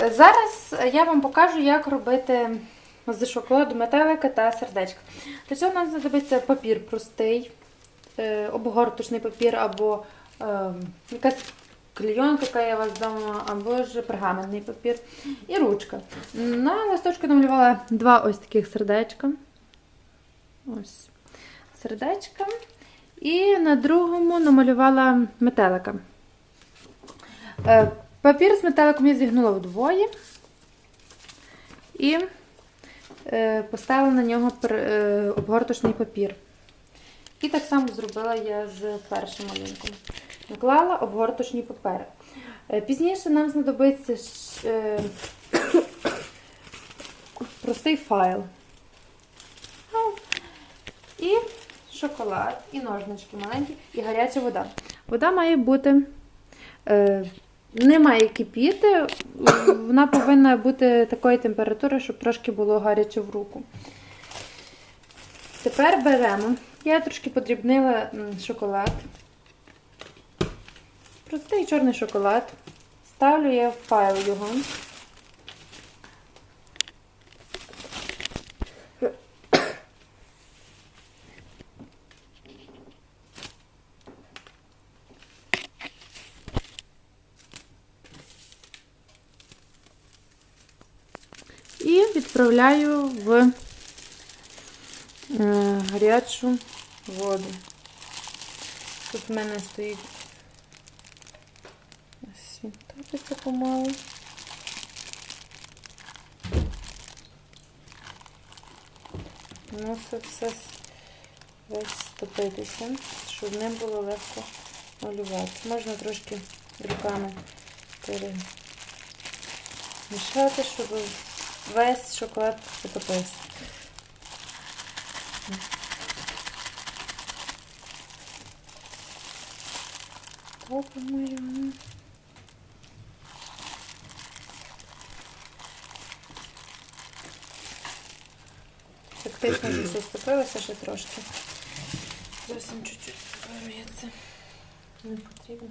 Зараз я вам покажу, як робити з шоколаду метелика та сердечка. Для цього нам знадобиться папір простий, е, обгорточний папір або е, якась клейонка, яка у вас вдома, або ж пергаментний папір і ручка. На листочку намалювала два ось таких сердечка. Ось сердечка. І на другому намалювала метелика. Папір з метеликом я зігнула вдвоє і е, поставила на нього е, обгорточний папір. І так само зробила я з першим малюнком. Наклала обгорточні папери. Е, Пізніше нам знадобиться простий файл. І шоколад, і ножнички маленькі, і гаряча вода. Вода має бути. Не має кипіти, вона повинна бути такої температури, щоб трошки було гаряче в руку. Тепер беремо. Я трошки подрібнила шоколад. Простий чорний шоколад. Ставлю я в файл його. І відправляю в е, гарячу воду. Тут в мене стоїть ось топиться помалу. Мусить все с- весь стопитися, щоб ним було легко малювати. Можна трошки руками перемішати, щоб весь шоколад потопився. Топимо. Фактично вже все стопилося ще трошки. Зовсім чуть-чуть вирується. Не потрібно.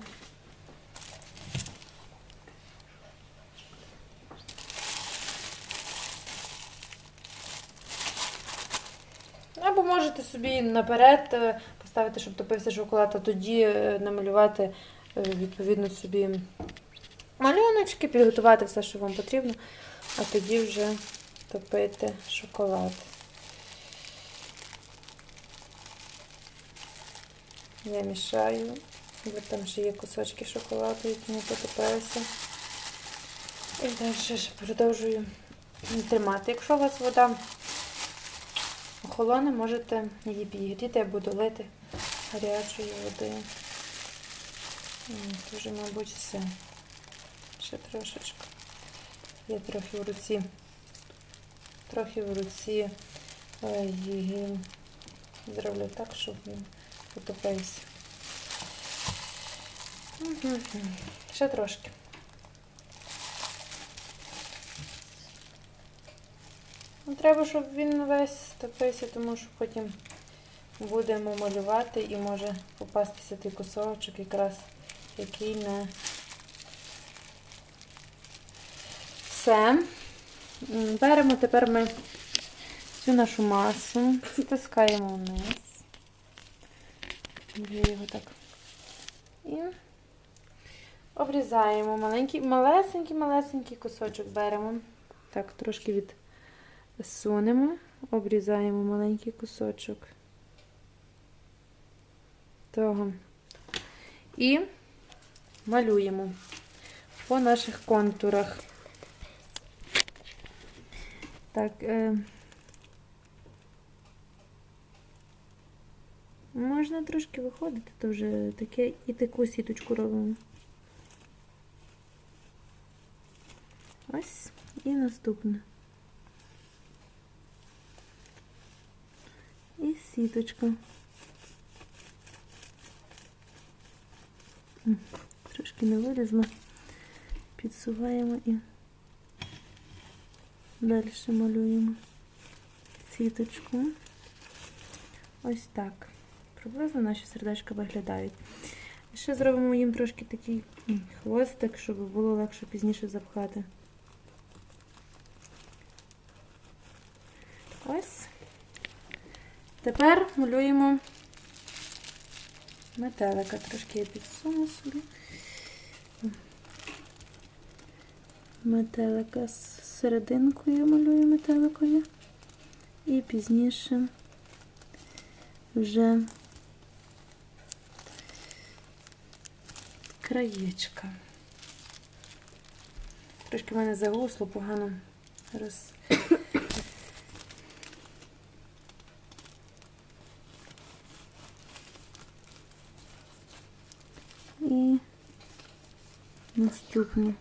Або можете собі наперед е, поставити, щоб топився шоколад, а тоді е, намалювати е, відповідно собі малюночки, підготувати все, що вам потрібно, а тоді вже топити шоколад. Я мішаю, бо там ще є кусочки шоколаду, які не потопилися. І далі продовжую тримати. Якщо у вас вода охолоне, можете її підігріти або долити гарячої води. Вже, мабуть, все. Ще трошечки. Я трохи в руці, трохи в руці е, її зроблю так, щоб він потопився. Ще трошки. Ну, Треба, щоб він весь стопився, тому що потім будемо малювати і може попастися той кусочок, якраз який не все. Беремо тепер ми цю нашу масу, стискаємо вниз. Його так. І обрізаємо маленький, малесенький, малесенький кусочок беремо. Так, трошки від сунемо, обрізаємо маленький кусочок того. І малюємо по наших контурах. Так, е, можна трошки виходити, то вже таке і таку сіточку робимо. Ось і наступне. М, Трошки не вилізла. Підсуваємо і далі малюємо сіточку. Ось так. Приблизно наші сердечка виглядають. Ще зробимо їм трошки такий хвостик, щоб було легше пізніше запхати. Ось. Тепер малюємо метелика. Трошки я підсуну собі. Метелика з серединкою малюю метеликою. І пізніше вже краєчка. Трошки в мене загусло погано роз. І наступне.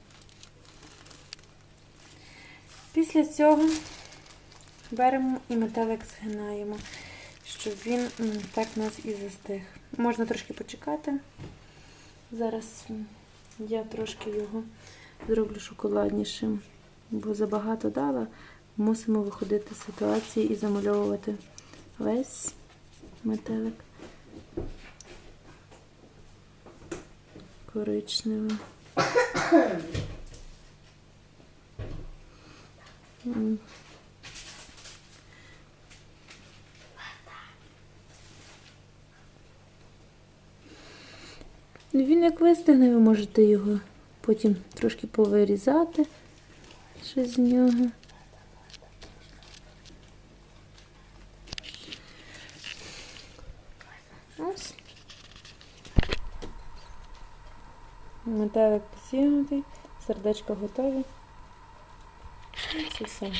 Після цього беремо і метелик згинаємо, щоб він так нас і застиг. Можна трошки почекати. Зараз я трошки його зроблю шоколаднішим, бо забагато дала. Мусимо виходити з ситуації і замальовувати весь метелик коричневим. Ну, Він як вистигне, ви можете його потім трошки повирізати ще з нього. Ось. Метелик посігнутий, сердечко готове. І Це все.